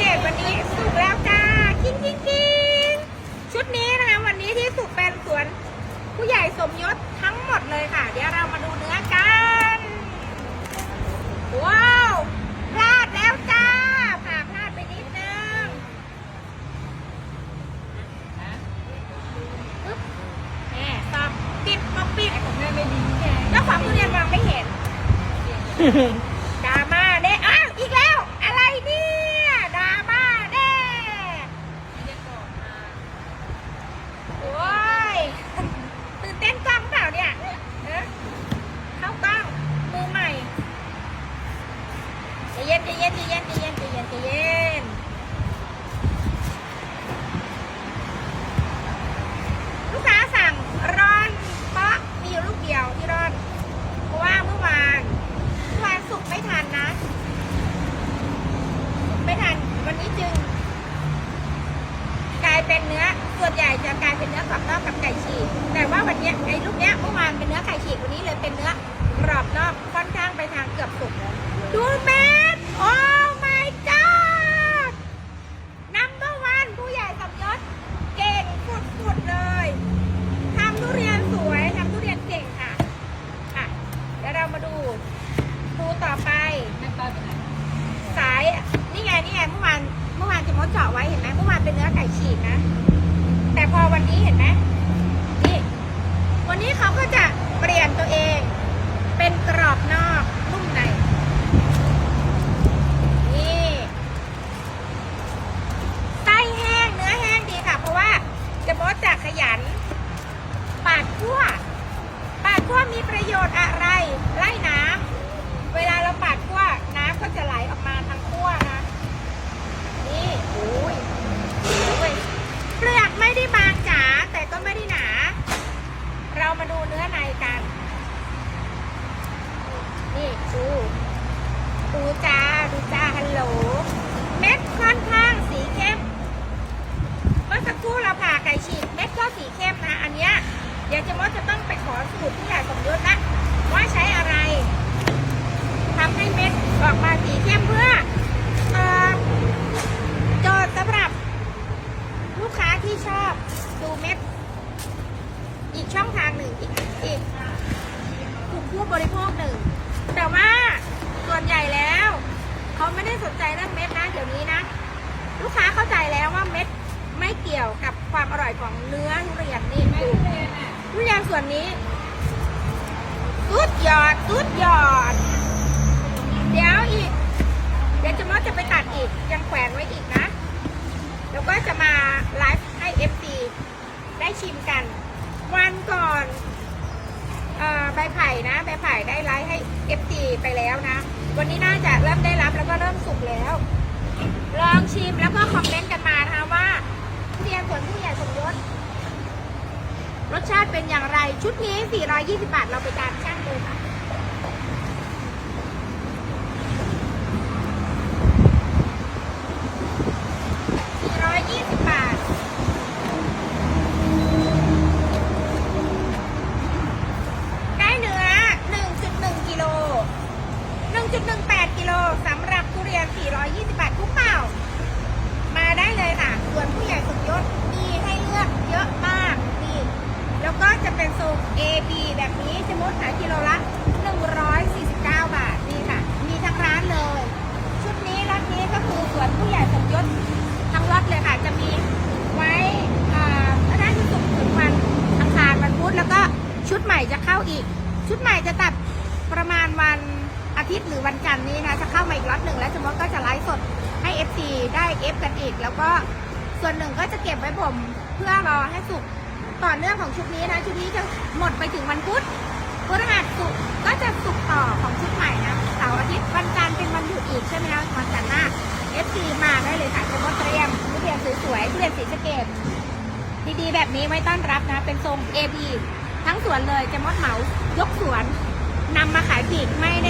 เกตวันนี้สุกแล้วจ้ากินกินกินชุดนี้นะคะวันนี้ที่สุกเป็นสวนผู้ใหญ่สมยศทั้งหมดเลยค่ะ เดี๋ยวเรามาดูเนื้อกัน ว้าวพลาดแล้วจ้าผ่าพลาดไปนิดนึงปึ๊บแหม่ตอบปิดมาปิดของแม่ไม่ดีแกแล้วความทุเรียนวางไม่เห็น ดราม่าเด้อ้าวอีกแล้ว อะไรเนี่ยดราม่าเด้ ไม่ได้ก่อนมา โอ้ยตื่นเต้นกล้องเปล่าเนี่ยเอ๊ะเข้ากล้องมือใหม่ใจ เย็นใจเย็นใจเย็นใจเย็นใจเย็นลูกค้าสั่งร้อนเพราะมีอยู่ลูกเดียวที่ร้อน เพราะว่าเมื่อวานเมื่อวานสุกไม่ทันนะ ไม่ทันวันนี้จึง กลายเป็นเนื้อส่วนใหญ่จะกลายเป็นเนื้อกรอบนอกกับไก่ฉีกแต่ว่าวันนี้ไอ้ลูกเนี้ยเมื่อวานเป็นเนื้อไก่ฉีกวันนี้เลยเป็นเนื้อกรอบนอกค่อนข้างไปทางเกือบสุกแล้วดูเม็ดโอ้ my god number one ผู้ใหญ่สมยศเก่งสุดๆเลยทำทุเรียนสวยทำทุเรียนเก่งค่ะอะเดี๋ยวเรามาดูดูต่อไป แม่ป้าไปไหน สายนี่ไงนี่ไงเมื่อวานเมื่อวานจะมดเจาะไว้เห็นไหมเมื่อวานเป็นเนื้อไก่ฉีกนะ แต่พอวันนี้เห็นไหมนี่ วันนี้เขาก็จะเปลี่ยนตัวเอง เป็นกรอบนอกนุ่มในนี่ไส้แห้งเนื้อแห้งดีค่ะ เพราะว่าจะมดจะขยัน ปาดขั้วปาดขั้วมีประโยชน์อะไร ไล่น้ำ เวลาเราปาดขั้วน้ำก็จะไหลออกมาทางขั้วนะ นี่โอ้ยโอ้ยเปลือกไม่ได้บางจ๋าแต่ก็ไม่ได้หนา เรามาดูเนื้อในกัน นี่ดูดูจ้าดูจ้าฮัลโหล เม็ดค่อนข้างสีเข้ม เมื่อสักครู่เราผ่าไก่ฉีกเม็ดก็สีเข้มนะ อันเนี้ยเดี๋ยวเจะมดจะต้องไปขอสูตรที่ใหญ่สมยศนะว่าใช้อะไร ทำให้เม็ดออกมาสีเข้มเพื่อเอ่อโจทย์สำหรับ ลูกค้า ที่ชอบดูเม็ด อีกช่องทางหนึ่งอีกอีกกลุ่มผู้บริโภคหนึ่ง แต่ว่าส่วนใหญ่แล้ว เขาไม่ได้สนใจเรื่องเม็ดนะเดี๋ยวนี้นะ ลูกค้าเข้าใจแล้วว่าเม็ดไม่เกี่ยวกับความอร่อยของเนื้อทุเรียนนี่ดูทุเรียนส่วนนี้สุดหยอดสุดหยอด เดี๋ยวอีก เดี๋ยวจะมอจะไปตัดอีกยังแขวนไว้อีกนะ แล้วก็จะมาไลฟ์ให้ FC ได้ชิมกัน วันก่อนเอ่อใบไผ่นะใบไผ่ได้ไลฟ์ให้ FC ไปแล้วนะ วันนี้น่าจะเริ่มได้รับแล้วก็เริ่มสุกแล้ว ลองชิมแล้วก็คอมเมนต์กันมานะคะว่าทุเรียนสวนผู้ใหญ่สมยศรสชาติเป็นอย่างไร ชุดนี้ 420 บาท เราไปตามช่างเลยค่ะ 420 บาท ได้เนื้อ 1.1 กิโล 1.18 กิโลสำหรับทุเรียน 420 บาททุกเปล่า มาได้เลยค่ะ ส่วนผู้ใหญ่สมยศมีให้เลือกเยอะมาก นี่ แล้วก็จะเป็ นทรง A B แบบนี้จะมดขายกิโลละ 149 บาท นี่ค่ะ มีทั้งร้านเลย ชุดนี้รถนี้ก็คือสวนผู้ใหญ่สมยศทั้งรถเลยค่ะ จะมีไว้อ่าพระราชสุขถึงวันอังคารวันพุธแล้วก็ชุดใหม่จะเข้าอีก ชุดใหม่จะตัดประมาณวันอาทิตย์หรือวันจันทร์นี้นะจะเข้ามาอีกล็อตหนึ่งแล้วจะมดก็จะไลฟ์สดให้ FC ได้เอฟกันอีก แล้วก็ส่วนหนึ่งก็จะเก็บไว้ผมเพื่อรอให้สุก ต่อเนื่องของชุดนี้นะ ชุดนี้จะหมดไปถึงวันพุธพฤหัสสุกร์ก็จะสุกต่อของชุดใหม่นะเสาร์อาทิตย์วันจันทร์เป็นวันหยุดอีกใช่ไหมคะวันจันทร์หน้า FC มาได้เลยค่ะจะมดเตรียมทุเรียนสวยๆทุเรียนสีสเกดดีๆแบบนี้ไว้ต้อนรับนะ เป็นทรง AB ทั้งสวนเลยจะมดเหมายกสวนนำมาขายปีกไม่ได้